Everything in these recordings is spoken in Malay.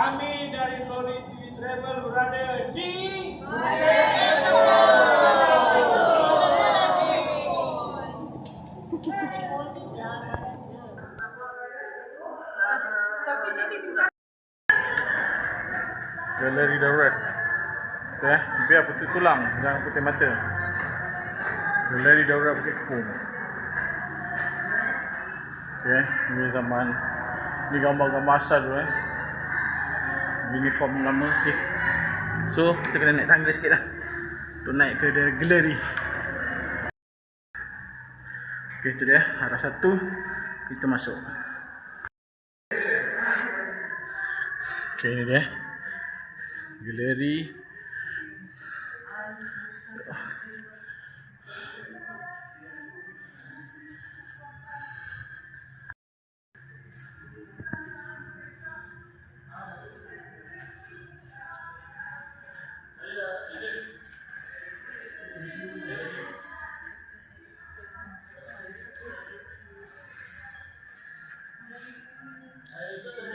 Kami dari Loriti Travel berada di Galeri Darurat Okay, biar putih tulang Jangan putih mata. Galeri Darurat Bukit Kepung. Okay, ini zaman Ni gambar-gambar asal tu eh Uniform lama Okay So, kita kena naik tangga sikit lah. Untuk naik ke the galeri Okay, tu dia. Arah satu Kita masuk. Okay, ni dia. Galeri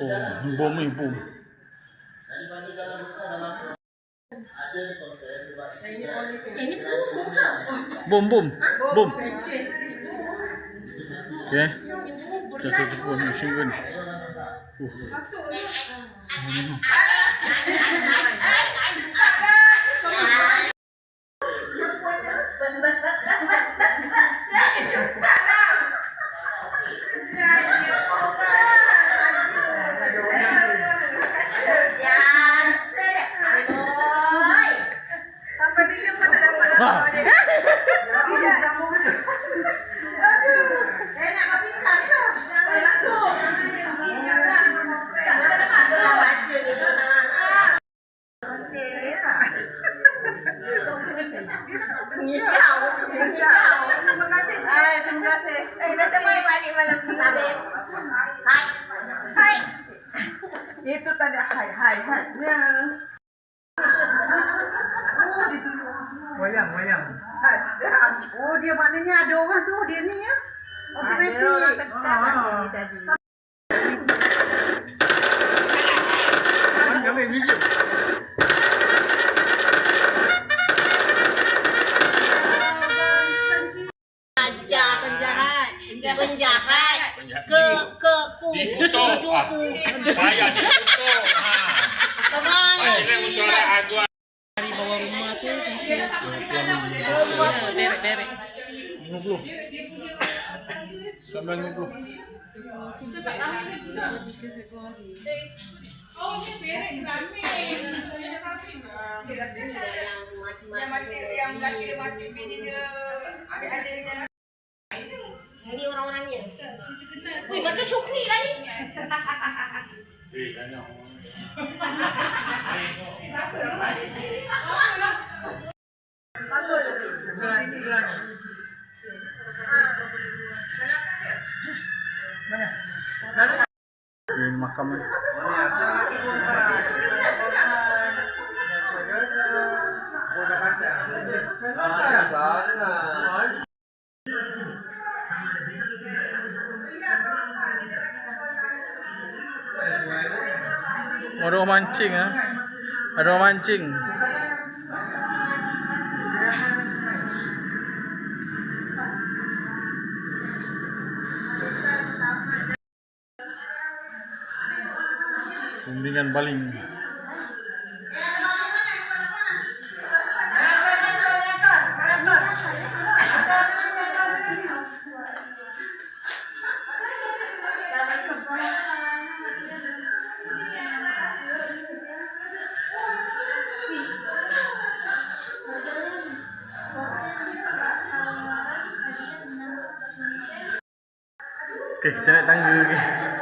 Oh, bom ni bom. Bom bom bom. Okay. Satu tu pun machine gun. Uh. Oh, dia maknanya ada orang tu, dia ni ya. Automatik. Kami video. Derek-derek. 50. Sampai 50. Yang mati, yang laki dia mati, bini dia alih dia. ini orang-orangnya Wih, macam Syukri lah ni Eh, tanya. Ini makam. Ada orang mancing ah. Ada orang mancing. Bimbingan baling. Okey, kita naik tangga lagi.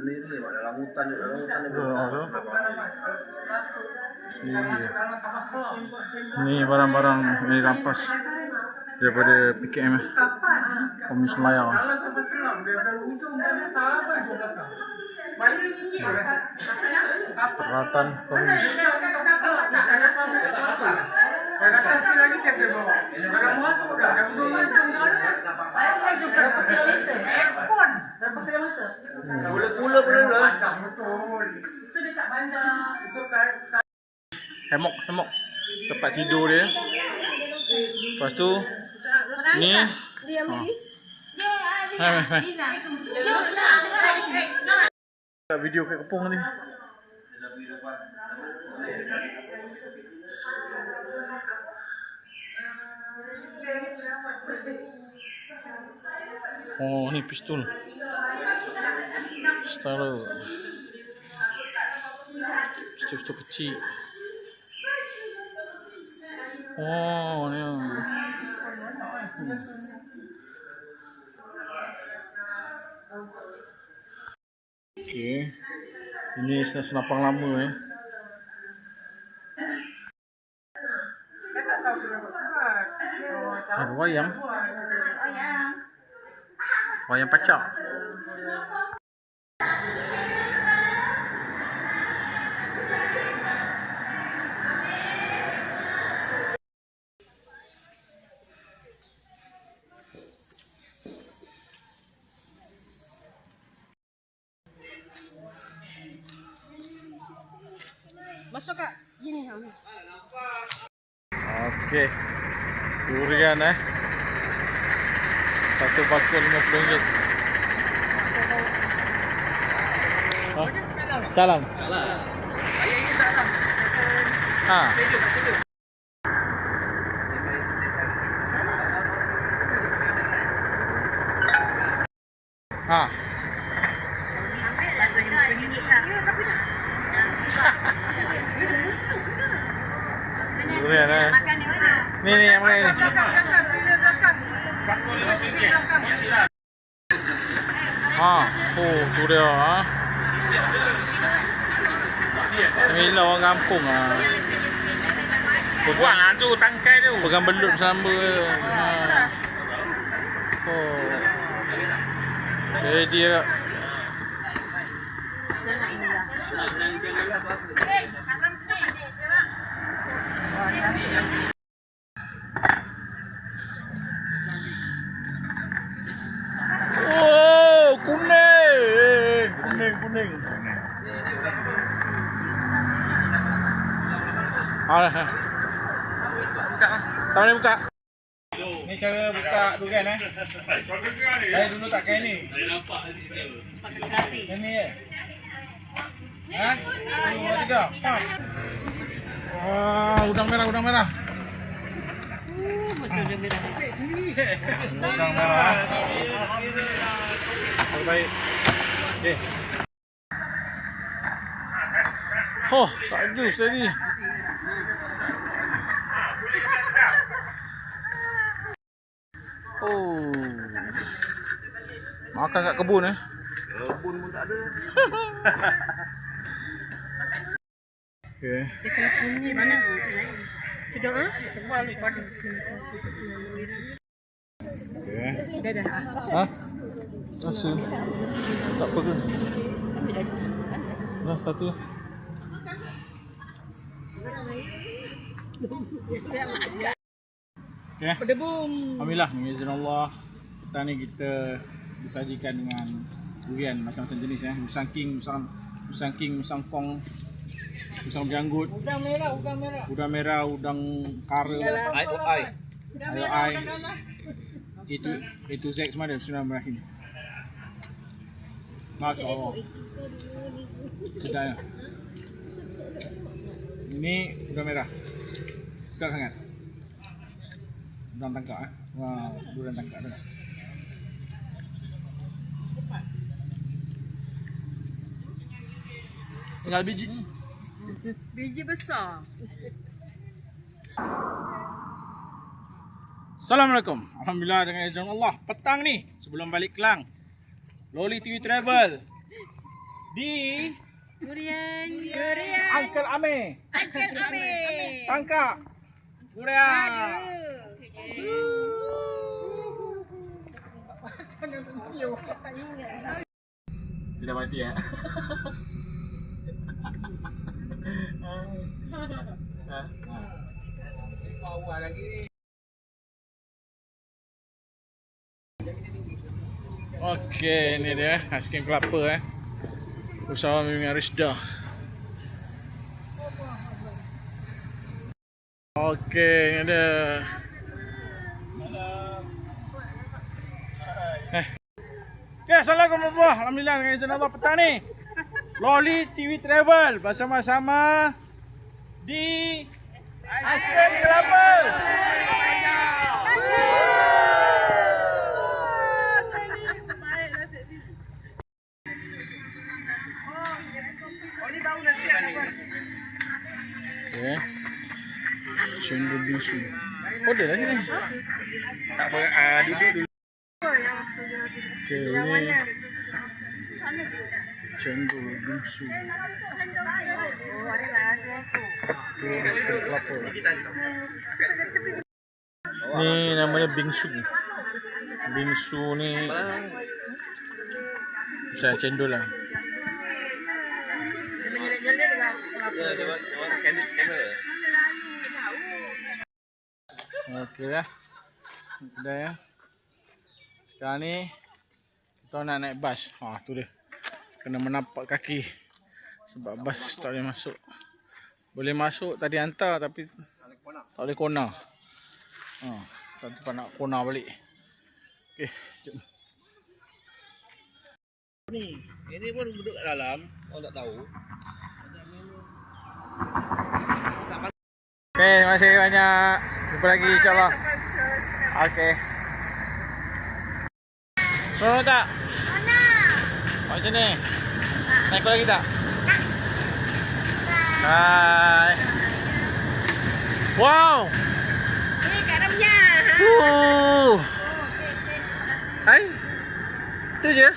Sendiri, buat dalam hutan, dalam hutan ni. Oh, Ni, ni barang-barang yang dirampas. daripada PKM eh. Komunis Melayu. Peralatan komunis. Pula pula lah. Hemok, hemok. Tempat tidur dia. Lepas tu ni Diam ni. Hai, hai, hai. Tak video kat kepung ni. Oh, ni pistol. Setara. Pistol-pistol kecil. Oh, ni. Okey. Ini senapang lama eh. Ada wayang. Wayang pacak. Bengal. Oh. Salam. Salam. Ayah ini salam. Ah. Ha. Ambil lah kau jumpa gigit lah. Ya, tapi nak. Durian lah. Ni ni yang mana ni? Belakang, belakang. Belakang, belakang. Ha, oh tu dia ha. Ni lah orang kampung ah. Buang lah tu tangkai tu. Pegang belut selamba. Ha. Oh. Jadi dia Oh, kuning. Kuning, kuning. Ah. Tak boleh buka. Ni cara buka durian eh. Saya dulu tak kain ni. Yang ni eh. Ha? Dua, tiga. Ha. Wah, udang merah, udang merah. Betul dia merah. Udang merah. Terbaik. Okey. Oh, tak jus tadi. Oh. Makan kat kebun eh. Kebun pun tak ada. Okey. Sedap ah. Sebab ni pada Okey. Dah dah. Ha? Rasa tak apa ke? Dah satu. Okay. Berdebum. Alhamdulillah dengan izin Allah petang ni kita disajikan dengan durian macam-macam jenis eh. Musang king, musang musang king, musang kong, musang berjanggut, Udang merah, udang merah. udang merah, udang kara, Ai oh ai. ayo ai. Itu itu Z semua ada Bismillahirrahmanirrahim. Masya Allah. Sedap ya. Ini udang merah. Sedap sangat. Udang tangkap eh. Wah, udang tangkap tu. Tinggal biji. Biji besar. Assalamualaikum. Alhamdulillah dengan izin Allah. Petang ni sebelum balik Kelang. Loli TV Travel. Di Durian. Durian. Uncle Ame. Uncle Ame. Tangkap. Durian. Sudah mati ya? Okey, ni dia aiskrim kelapa eh. Usaha Mimi Arisda. Okey, ni dia. Eh. Okay, Assalamualaikum warahmatullahi Alhamdulillah dengan izin Allah petang ni. Loli TV Travel bersama-sama di Aiskrim Kelapa. Okay. Bingsu. Bingsu ni macam cendol lah. Okey lah. Kedai ya. Sekarang ni kita nak naik bas. Ha tu dia. Kena menapak kaki. Sebab bas tak boleh masuk. Boleh masuk tadi hantar tapi tak boleh kona. Ha, tak tempat nak kona balik. Okey, jom. Ni, ini pun duduk kat dalam. Orang tak tahu. Okey, terima kasih banyak. Jumpa lagi insyaAllah. Okey. Seronok tak? Seronok. Macam ni? Naik lagi tak? Hai. Wow. Ini garamnya. Uh. Hai. Itu je.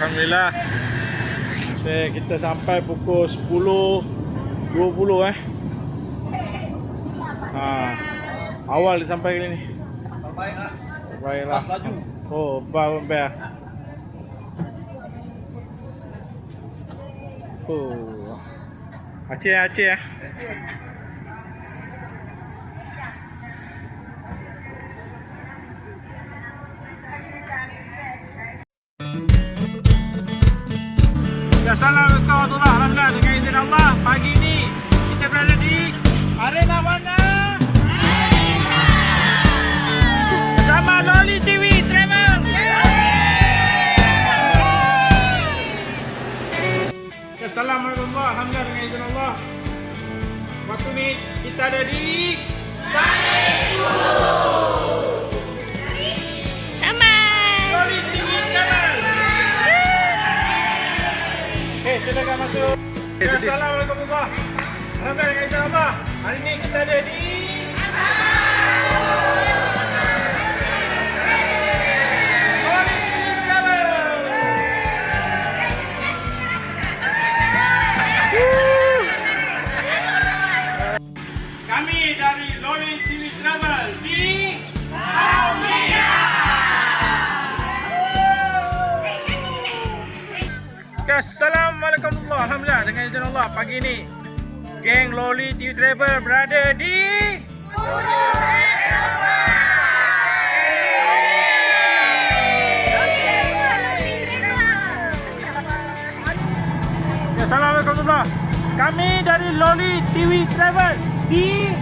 Alhamdulillah. Okay, kita sampai pukul 10.20 eh. Ha. Awal sampai kali ni. Baiklah. Baiklah. Pas laju. Oh, bau bear. Oh. Aceh Aceh eh. Assalamualaikum Assalamualaikum warahmatullahi Alhamdulillah izin Allah. Waktu ni kita ada di Loli TV Travel. Okay, silakan masuk. Assalamualaikum warahmatullahi Alhamdulillah izin Allah. Hari ini kita ada di izin Allah pagi ni geng Loli TV Travel berada di Ya, Assalamualaikum warahmatullahi Kami dari Loli TV Travel di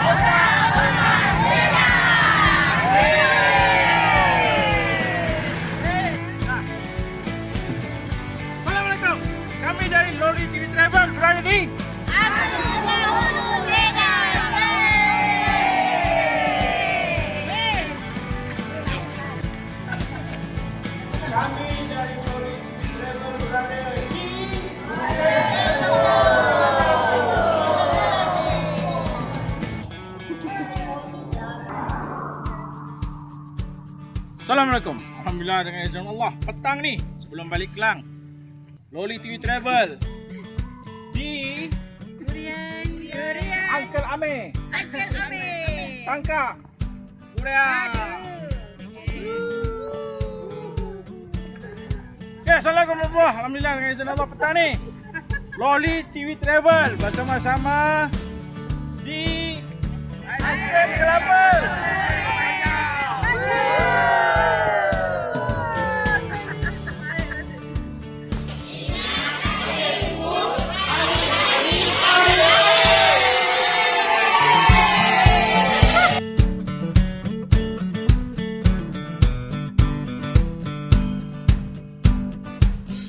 Assalamualaikum. Di Assalamualaikum. Alhamdulillah dengan izin Allah. Petang ni sebelum balik Kelang. Loli TV Travel di Durian. Uncle Ame. Uncle Ami. Tangkap. Durian. Okay, Assalamualaikum warahmatullahi Alhamdulillah dengan izin Allah petani. Loli TV Travel bersama-sama di Aiskrim Kelapa.